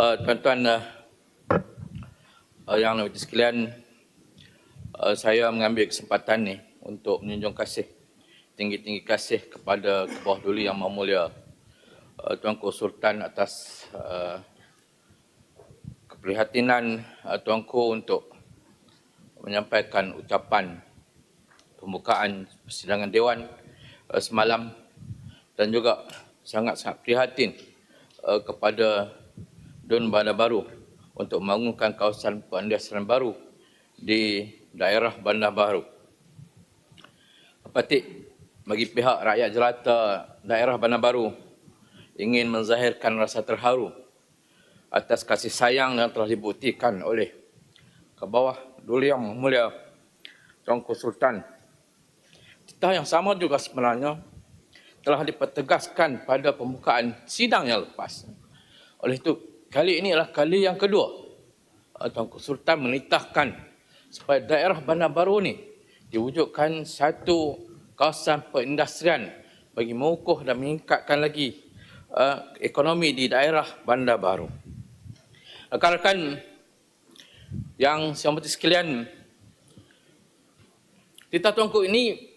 Uh, tuan-tuan uh, yang lebih sekalian, uh, saya mengambil kesempatan ni untuk menunjukkan kasih, tinggi-tinggi kasih kepada Kebawah Duli Yang Maha Mulia uh, Tuanku Sultan atas uh, keprihatinan uh, Tuanku untuk menyampaikan ucapan pembukaan persidangan Dewan uh, semalam dan juga sangat-sangat prihatin uh, kepada Dun Bandar Baru untuk membangunkan kawasan pendesaran baru di daerah Bandar Baru. Patik bagi pihak rakyat jelata daerah Bandar Baru ingin menzahirkan rasa terharu atas kasih sayang yang telah dibuktikan oleh ke bawah Duli Yang Mulia Tuanku Sultan. Titah yang sama juga sebenarnya telah dipertegaskan pada pembukaan sidang yang lepas. Oleh itu, kali ini adalah kali yang kedua Tuanku Sultan menitahkan supaya daerah Bandar Baru ni diwujudkan satu kawasan perindustrian bagi mengukuh dan meningkatkan lagi uh, ekonomi di daerah Bandar Baru. Rakan-rakan yang saya hormati sekalian, titah tuanku ini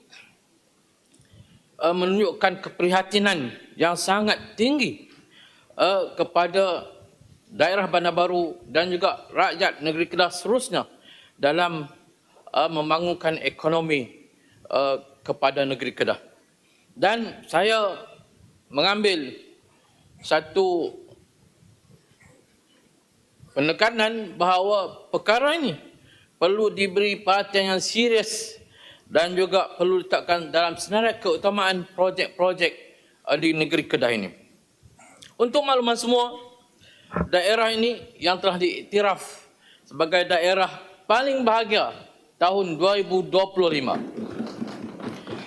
uh, menunjukkan keprihatinan yang sangat tinggi uh, kepada daerah Bandar Baru dan juga rakyat negeri Kedah seterusnya dalam uh, membangunkan ekonomi uh, kepada negeri Kedah. Dan saya mengambil satu penekanan bahawa perkara ini perlu diberi perhatian yang serius dan juga perlu diletakkan dalam senarai keutamaan projek-projek uh, di negeri Kedah ini. Untuk makluman semua, daerah ini yang telah diiktiraf sebagai daerah paling bahagia tahun 2025.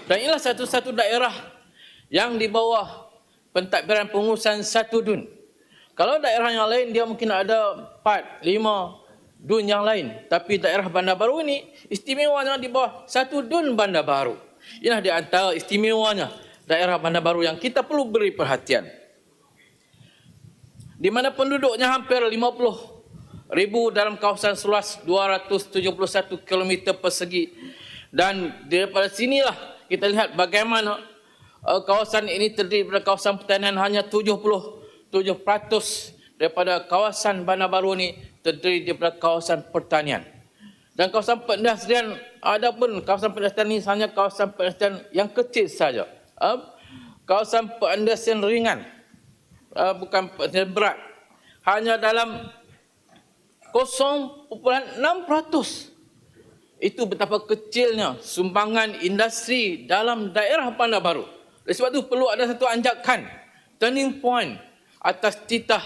Dan inilah satu-satu daerah yang di bawah pentadbiran pengurusan satu dun. Kalau daerah yang lain dia mungkin ada 4, 5 dun yang lain. Tapi daerah Bandar Baru ini istimewanya di bawah satu dun Bandar Baru. Inilah di antara istimewanya daerah Bandar Baru yang kita perlu beri perhatian di mana penduduknya hampir 50 ribu dalam kawasan seluas 271 km persegi. Dan daripada sinilah kita lihat bagaimana uh, kawasan ini terdiri daripada kawasan pertanian hanya 77% daripada kawasan Bandar Baru ini terdiri daripada kawasan pertanian. Dan kawasan perindustrian ada pun kawasan perindustrian ini hanya kawasan perindustrian yang kecil saja. Uh, kawasan perindustrian ringan uh, bukan berat hanya dalam 0.6% itu betapa kecilnya sumbangan industri dalam daerah Bandar Baru. Oleh sebab itu perlu ada satu anjakan turning point atas titah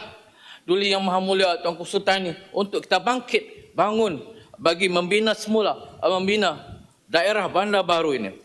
Duli Yang Maha Mulia Tuanku Sultan ini untuk kita bangkit bangun bagi membina semula membina daerah Bandar Baru ini.